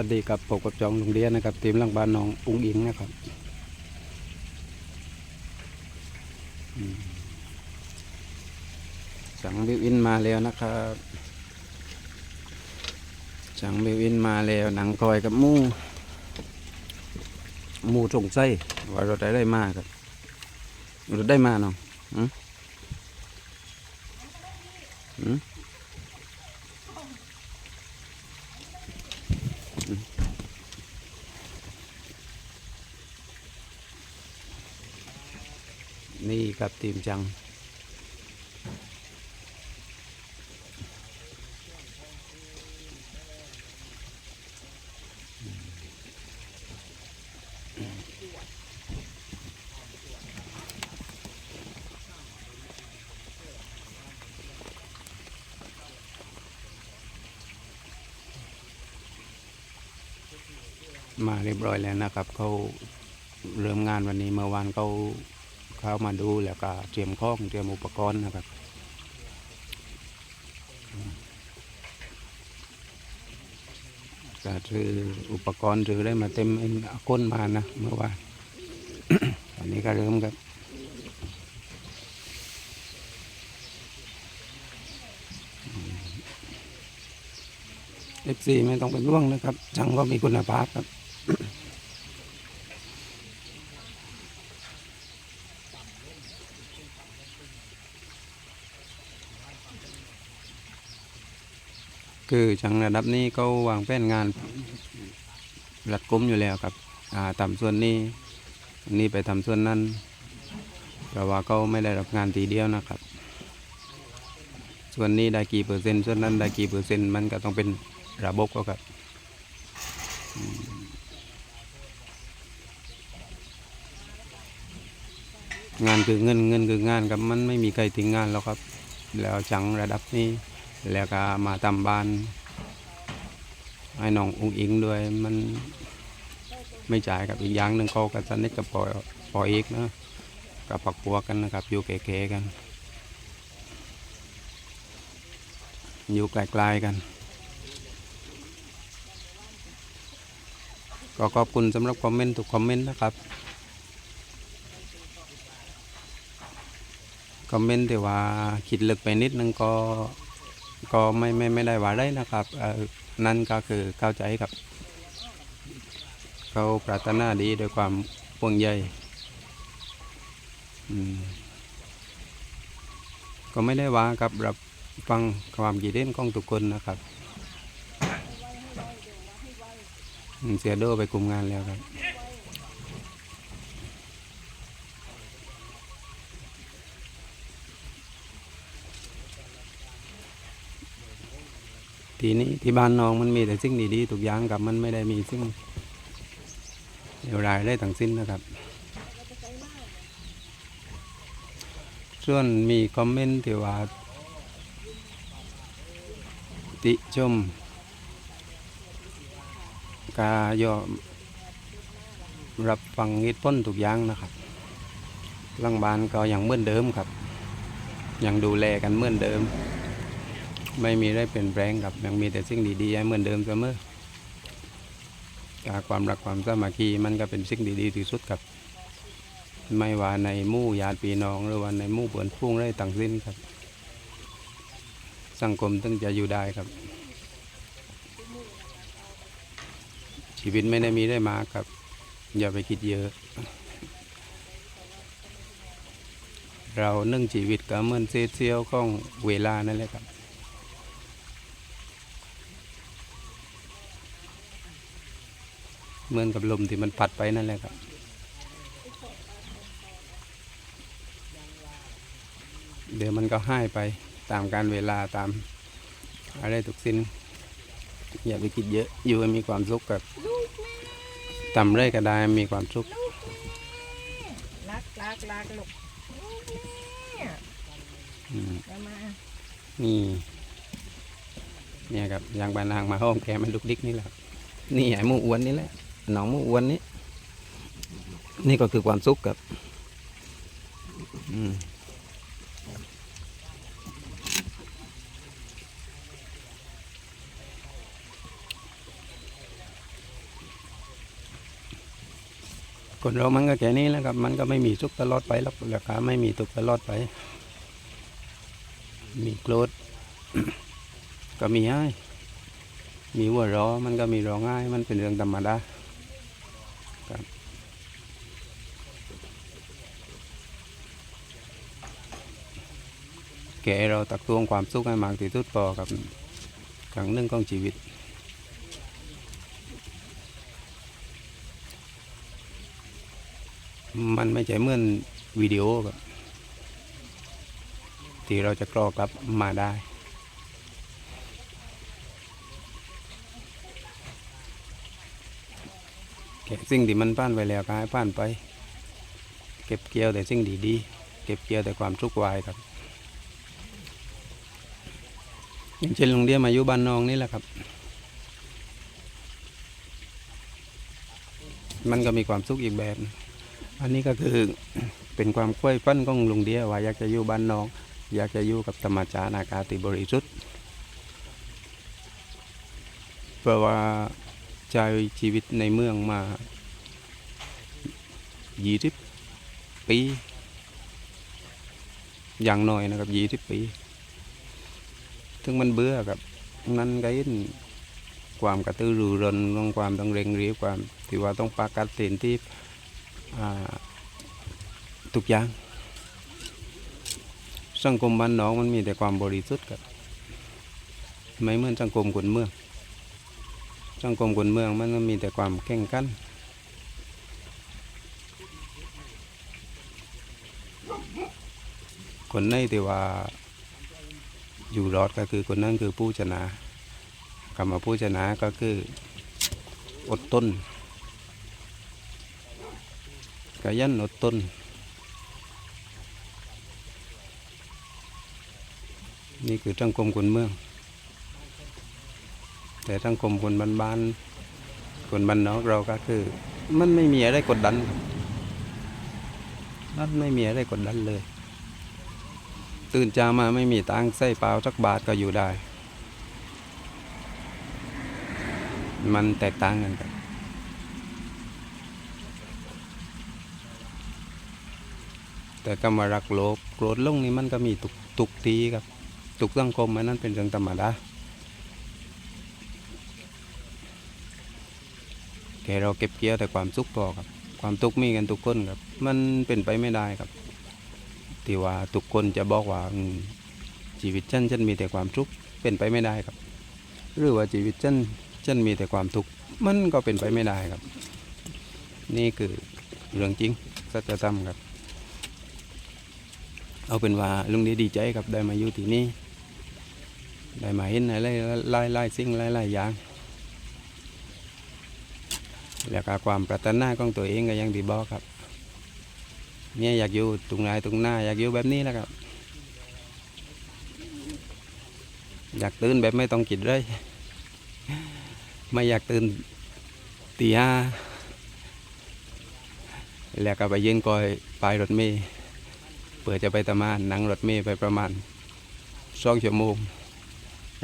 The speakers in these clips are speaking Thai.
วัสดีกับปกกับจองโรงเรียนนะครับทีมหลังบ้านน้องอุ้งอิงนะครับสั่งบิวอินมาแล้วนะครับสั่งบิวอินมาแล้วหนังกอยกับมูหมูสงไส้ว่าเราได้ได้มาครับเราได้มาเนาะอืมอืม นี่ครับทีมจัง มาเรียบร้อยแล้วนะครับเขาเริ่มงานวันนี้เมื่อวานเขา เข้ามาดูแล้วก็เตรียมข้องเตรียมอุปกรณ์นะครับก็ถืออุปกรณ์ถือได้มาเต็มเอ็นก้นมานะเมื่อวานอันนี้ก็เริ่มครับเอฟซีไม่ต้องเป็นร่วงนะครับช่างก็มีคุณภาพครับ คือช่างระดับนี้เขาวางแผนงานรัดกุมอยู่แล้วครับทำส่วนนี้นี้ไปทำส่วนนั้นเพราะว่าเขาไม่ได้รับงานทีเดียวนะครับ ส่วนนี้ได้กี่เปอร์เซ็นต์ส่วนนั้นได้กี่เปอร์เซ็นต์มันก็ต้องเป็นระบบก็ครับงานคือเงินเงินคืองานครับมันไม่มีใครทิ้งงานแล้วครับ แล้วจังระดับนี้ แล้วก็มาทำบ้านให้น้องอุ้งอิงด้วยมันไม่จ่ายกับอีกอย่างหนึ่งเขาก็สนิทกับปอปออีกนะกับปักปัวกันนะครับ อยู่เก๋ๆกัน อยู่ไกลๆกัน ก็ขอบคุณสำหรับคอมเมนต์ทุกคอมเมนต์นะครับคอมเมนต์ที่ว่าคิดลึกไปนิดนึงก็ ก็ไม่ไม่ไม่ได้ว่าได้นะครับเอ่อนั่นก็คือเข้าใจครับ เขาปรารถนาดีด้วยความห่วงใยอืมก็ไม่ได้ว่าครับรับฟังความคิดเห็นของทุกคนนะครับเสียโดไปคุมงานแล้วครับ ทีนี้ที่บ้านน้องมันมีแต่สิ่งดีๆทุกอย่างกับมันไม่ได้มีสิ่งเลวร้ายได้ทั้งสิ้นนะครับ ส่วนมีคอมเมนต์ที่ว่าติชมกายอมรับฟังเหตุผลทุกอย่างนะครับหลังบ้านก็ยังเหมือนเดิมครับ ยังดูแลกันเหมือนเดิม ไม่มีได้เปลี่ยนแปลงครับยังมีแต่สิ่งดีๆเหมือนเดิมเสมอจากความรักความสามัคคีมันก็เป็นสิ่งดีๆที่สุดครับ ไม่ว่าในหมู่ญาติพี่น้องหรือว่าในหมู่เพื่อนฟุ้งได้ต่างสิ้นครับ สังคมถึงจะอยู่ได้ครับ ชีวิตไม่ได้มีได้มาครับ อย่าไปคิดเยอะ เรานึ่งชีวิตก็เหมือนเศษเสี้ยวของเวลานั่นแหละครับ เหมือนกับลมที่มันพัดไปนั่นแหละครับ เดี๋ยวมันก็หายไปตามการเวลาตามอะไรทุกสิ้น อย่าไปคิดเยอะ อยู่ให้มีความสุขกับทำเรื่อยก็ได้มีความสุขรักรักรักลูกเนี่ยอืมเดี๋ยวมานี่เนี่ยครับยางบานางมาห้องแกมันดุกดิกนี่แหละครับนี่ไอ้หมูอ้วนนี่แหละ หนองมะอวนนี้ นี่ก็คือความสุขครับคนเรามันก็แค่นี้แล้วครับ มันก็ไม่มีสุขตลอดไปแล้วราคาไม่มีตกตลอดไป มีโกรธก็มีง่ายมีวัวร้อมันก็มีร้องง่าย มันเป็นเรื่องธรรมดา แกเราตักตวงความสุขให้มากที่สุดพอกับครั้งหนึ่งของชีวิต มันไม่ใช่เหมือนวิดีโอครับที่เราจะกรอกลับมาได้เก็บสิ่งที่มันผ่านไปแล้วก็ให้ผ่านไป เก็บเกี่ยวแต่สิ่งดีๆเก็บเกี่ยวแต่ความทุกข์วายครับ อย่างเช่นลุงเดียมายู่บ้านนองนี่แหละครับ มันก็มีความสุขอีกแบบ อันนี้ก็คือเป็นความควยฟันของลุงเดียว่าอยากจะอยู่บ้านนอง อยากจะอยู่กับธรรมชาติอากาศที่บริสุทธิ์เพราะว่าใช้ชีวิตในเมืองมายี่สิบปี อย่างน้อยนะครับยี่สิบปี ถึงมันเบื่อกับ นั้นก็เห็นความกระตือรือร้นของความต้องเร่งรีบความที่ว่าต้องประกาศเต็มที่ทุกอย่างสังคมบ้านน้องมันมีแต่ความบริสุทธิ์ครับไม่เหมือนสังคมคนเมืองสังคมคนเมืองมันมีแต่ความแข่งกันคนในที่ว่า อยู่รอดก็คือคนนั้นคือผู้ชนะคำว่าผู้ชนะก็คือ อดทนขยันอดทนนี่คือสังคมคนเมือง แต่สังคมคนบ้านๆคนบ้านนอกเราก็คือ มันไม่มีอะไรกดดัน มันไม่มีอะไรกดดันเลย ตื่นเช้ามาไม่มีตังค์ใส่เปล่าสักบาทก็อยู่ได้ มันแตกต่างกันครับแต่กำมารักโลภโกรธลงนี่มันก็มีตุกตุกทีครับ ตุกสังคมอันนั้นเป็นเรื่องธรรมดาแค่เราเก็บเกี่ยวแต่ความสุขพอครับ ความทุกข์มีกันทุกคนครับ มันเป็นไปไม่ได้ครับ ที่ว่าทุกคนจะบอกว่าชีวิตฉันฉันมีแต่ความทุกข์เป็นไปไม่ได้ครับ หรือว่าชีวิตฉันฉันมีแต่ความทุกข์มันก็เป็นไปไม่ได้ครับ นี่คือเรื่องจริงสัจธรรมครับ เอาเป็นว่าลุงดีดีใจครับได้มาอยู่ที่นี่ได้มาเห็นอะไรหลายหลายๆสิ่งหลายหลายๆอย่างแล้วก็ความปรารถนาของตัวเองก็ยังที่บอกครับ เนี่ยอยากอยู่ตรงไหนตรงหน้า อยากอยู่แบบนี้แล้วครับ อยากตื่นแบบไม่ต้องคิดเลย ไม่อยากตื่นตีห้าแล้วก็ไปยืนคอยปลายรถเมล์เปิดจะไปตะมานนั่งรถเมล์ไปประมาณสองชั่วโมง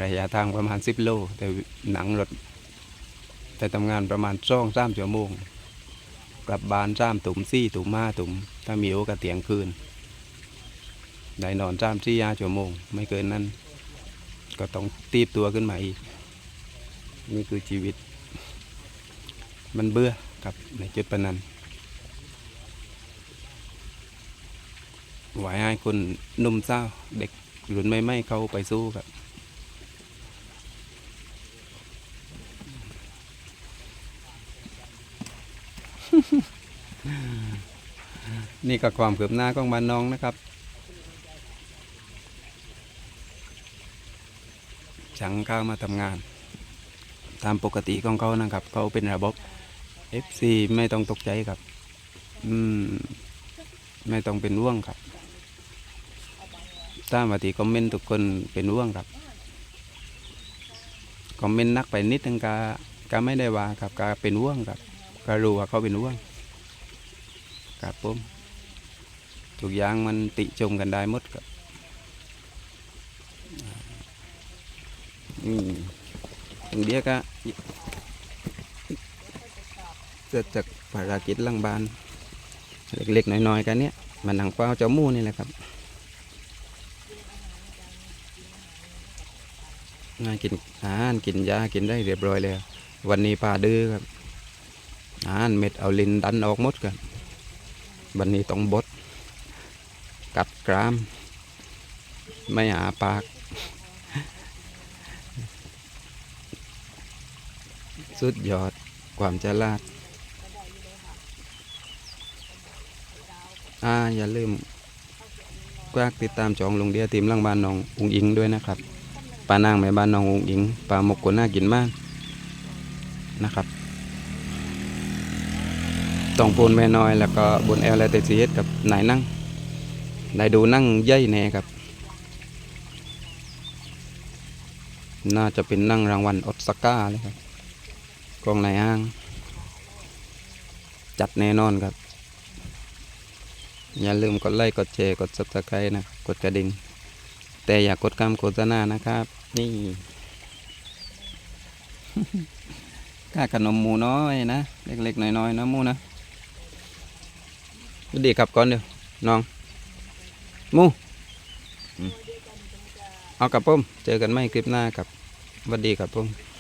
ระยะทางประมาณสิบโล แต่หนังรถแต่ทำงานประมาณสองสามชั่วโมง กลับบ้านสามตุ่มสี่ตุ่มห้าตุ่มถ้ามีโอกาสเตียงคืนได้นอนสามสี่ห้าชั่วโมง ไม่เกินนั้น ก็ต้องตีบตัวขึ้นมาอีก นี่คือชีวิต มันเบื่อครับในจุดปนันไหวให้คนนุ่มสาเด็กหรุ่นไม่ไม่เขาไปสู้ครับ นี่ก็ความคืบหน้าของบ้านน้องนะครับช่างเข้ามาทำงาน ตามปกติของเขานะครับเขาเป็นระบบ FC ไม่ต้องตกใจครับ อืม ไม่ต้องเป็นห่วงครับตามปกติคอมเมนต์ทุกคนเป็นห่วงครับคอมเมนต์นักไปนิดนึงก็ก็ไม่ได้ว่าครับก็เป็นห่วงครับก็รู้ว่าเขาเป็นห่วงครับผม ทุกอย่างมันติชมกันได้หมดครับอืมตรงเดียวก็เสร็จากภารกิจลังบานเล็กๆน้อยๆกันเนี้ยมันหนังเปล่าเจ้ามูนี่แหละครับน่ากินอาหารกินยากินได้เรียบร้อยแล้ว วันนี้ปลาดื้อครับอาหารเม็ดเอาลินดันออกหมดครับวันนี้ต้องบด กัดกราม ไม่หาปาก สุดยอดความฉลาด อ่า อย่าลืมกวากติดตามจองลงเดียทีมหลังบ้านน้องอุงอิงด้วยนะครับปลานางแม่บ้านน้องอุงอิงปลาหมกกน่ากินมากนะครับต้องปูนแม่น้อยแล้วก็บนแอลและเตซีเอสกับนายนั่ง ได้ดูนั่งใหญ่แน่ครับ น่าจะเป็นนั่งรางวัลออสการ์เลยครับกองนายห้าง จัดแน่นอนครับ อย่าลืมกดไลค์กดแชร์กด subscribe นะกดกระดิ่ง แต่อย่ากกดคำโฆษณานะครับ นี่ค่าขนมหมูน้อยนะ เล็กๆน้อยๆนะหมูนะดีครับก่อนเดี๋ยวน้อง มเอากับผมเจอกันไหมคลิปหน้าครับสวัสดีครับผม